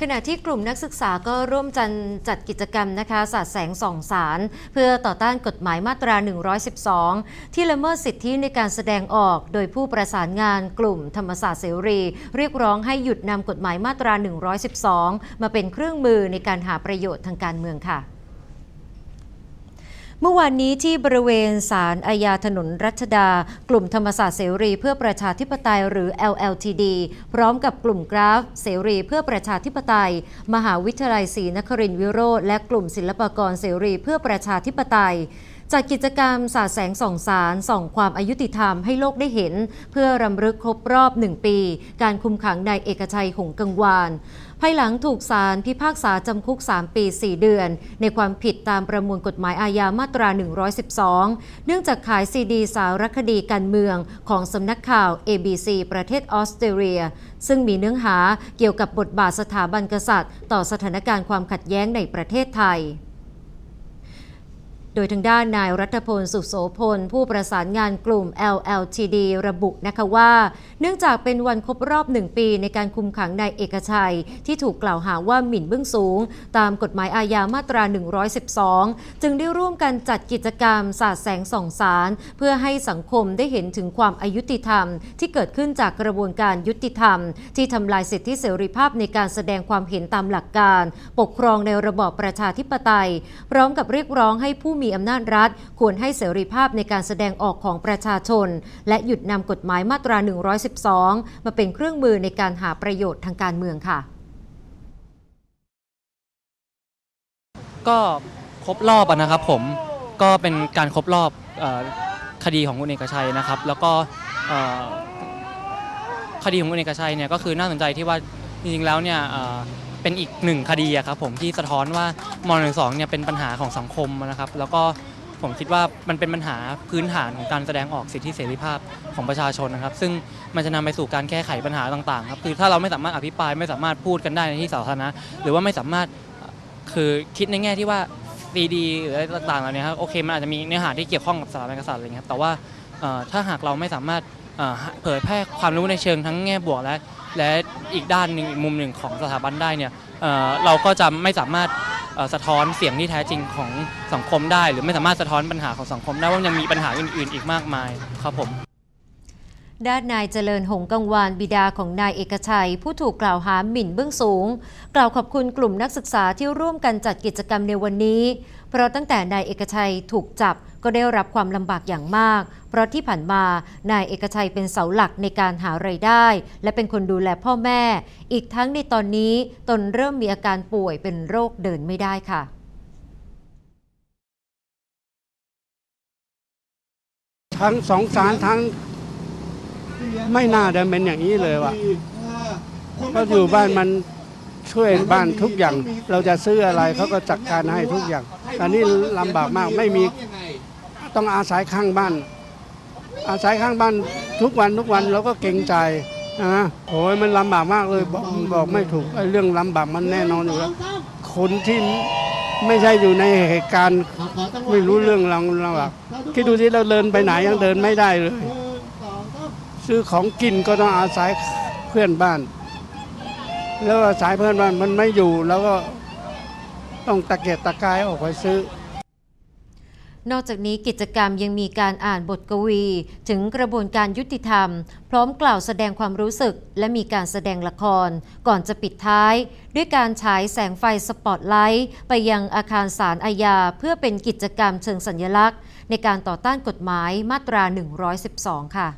ขณะที่กลุ่มนักศึกษาก็ร่วมจันจัดกิจกรรมนะคะสาดแสงส่องสาร เพื่อต่อต้านกฎหมายมาตรา 112 ที่ละเมิดสิทธิในการแสดงออก โดยผู้ประสานงานกลุ่มธรรมศาสตร์เสรี เรียกร้องให้หยุดนำกฎหมายมาตรา 112 มาเป็นเครื่องมือในการหาประโยชน์ทางการเมืองค่ะ เมื่อวานนี้ที่บริเวณศาลอาญาถนนรัชดา กลุ่มธรรมศาสตร์เสรีเพื่อประชาธิปไตยหรือ LLTD พร้อมกับกลุ่มกราฟเสรีเพื่อประชาธิปไตย มหาวิทยาลัยศรีนครินทรวิโรธและกลุ่มศิลปกรเสรีเพื่อประชาธิปไตย จัดกิจกรรมสาดแสงส่องสารส่องความอายุติธรรมให้โลกได้เห็น เพื่อรำลึกครบรอบหนึ่งปี การคุมขังนายเอกชัยหงกังวานภายหลังถูกศาลพิพากษาจำคุก 3 ปี 4 เดือน ในความผิดตามประมวลกฎหมายอาญามาตรา 112 เนื่องจากขายซีดีสารคดีการเมืองของสำนักข่าว ABC ประเทศออสเตรเลีย ซึ่งมีเนื้อหาเกี่ยวกับบทบาทสถาบันกษัตริย์ ต่อสถานการณ์ความขัดแย้งในประเทศไทย โดยทางด้านนายรัฐพลสุโสพล ผู้ประสานงานกลุ่ม LLTD ระบุนะคะว่า เนื่องจากเป็นวันครบรอบหนึ่งปีในการคุมขังนายเอกชัย ที่ถูกกล่าวหาว่าหมิ่นเบื้องสูง ตามกฎหมายอาญามาตรา 112 จึงได้ร่วมกันจัดกิจกรรมสาดแสงส่องสาร เพื่อให้สังคมได้เห็นถึงความอายุติธรรม ที่เกิดขึ้นจากกระบวนการยุติธรรม ที่ทำลายสิทธิเสรีภาพในการแสดงความเห็นตามหลักการ ปกครองในระบอบประชาธิปไตย พร้อมกับเรียกร้องให้ผู้มีีอำนาจรัฐ ควรให้เสรีภาพในการแสดงออกของประชาชน และหยุดนำกฎหมายมาตรา 112 มาเป็นเครื่องมือในการหาประโยชน์ทางการเมืองค่ะ ก็ครบรอบนะครับผมก็เป็นการครบรอบคดีของคุณเอกชัยนะครับ แล้วก็คดีของคุณเอกชัยเนี่ยก็คือน่าสนใจที่ว่าจริงๆแล้วเนี่ย เป็นอีกหนึ่งคดีอะครับผมที่สะท้อนว่าม .12 เนี่ยเป็นปัญหาของสังคมนะครับ แล้วก็ผมคิดว่ามันเป็นปัญหาพื้นฐานของการแสดงออกสิทธิเสรีภาพของประชาชนนะครับ ซึ่งมันจะนำไปสู่การแก้ไขปัญหาต่างๆครับคือถ้าเราไม่สามารถอภิปรายไม่สามารถพูดกันได้ในที่สาธารณะหรือว่าไม่สามารถคือคิดในแง่ที่ว่าซีดีหรืออะไรต่างๆเหล่านี้ครับโอเคมันอาจจะมีเนื้อหาที่เกี่ยวข้องกับสถาบันกษัตริย์อะไรเงี้ยครับแต่ว่าถ้าหากเราไม่สามารถเอ่อเผยแพร่ความรู้ในเชิงทั้งแง่บวกและ และอีกด้านหนึ่งอีกมุมหนึ่งของสถาบันได้เนี่ยเเราก็จะไม่สามารถสะท้อนเสียงที่แท้จริงของสังคมได้ หรือไม่สามารถสะท้อนปัญหาของสังคมได้ว่ายังมีปัญหาอื่น ๆ อีกมากมายครับผม ด้านนายเจริญหงกังวานบิดาของนายเอกชัย ผู้ถูกกล่าวหาหมิ่นเบื้องสูง กล่าวขอบคุณกลุ่มนักศึกษาที่ร่วมกันจัดกิจกรรมในวันนี้ เพราะตั้งแต่นายเอกชัยถูกจับก็ได้รับความลำบากอย่างมาก เพราะที่ผ่านมานายเอกชัยเป็นเสาหลักในการหาไรายได้ และเป็นคนดูแลพ่อแม่ อีกทั้งในตอนนี้ตนเริ่มมีอาการป่วยเป็นโรคเดินไม่ได้ค่ะทั้งสองสารทั้ง ไม่น่าจะเป็นอย่างนี้เลยว่ะก็อยู่บ้านมันช่วยบ้านทุกอย่าง เราจะซื้ออะไรเขาก็จัดการให้ทุกอย่างอันนี้ลำบากมากไม่มีต้องอาศัยข้างบ้าน อาศัยข้างบ้านทุกวันทุกวันเราก็เกรงใจนะโอ้ยมันลำบากมากเลยบอกบอกไม่ถูกไอ้เรื่องลำบากมันแน่นอนอยู่แล้วคนที่ไม่ใช่อยู่ในเหตุการณ์ไม่รู้เรื่องราลำบากคิดดูที่เราเดินไปไหนยังเดินไม่ได้เลย ซื้อของกินก็ต้องอาศัยเพื่อนบ้าน แล้วอาศัยเพื่อนบ้านมันไม่อยู่แล้วก็ต้องตะเกียกตะกายออกไปซื้อ นอกจากนี้กิจกรรมยังมีการอ่านบทกวี ถึงกระบวนการยุติธรรม พร้อมกล่าวแสดงความรู้สึก และมีการแสดงละคร ก่อนจะปิดท้าย ด้วยการฉายแสงไฟสปอตไลท์ ไปยังอาคารศาลอาญาเพื่อเป็นกิจกรรมเชิงสัญลักษณ์ ในการต่อต้านกฎหมายมาตรา 112 ค่ะ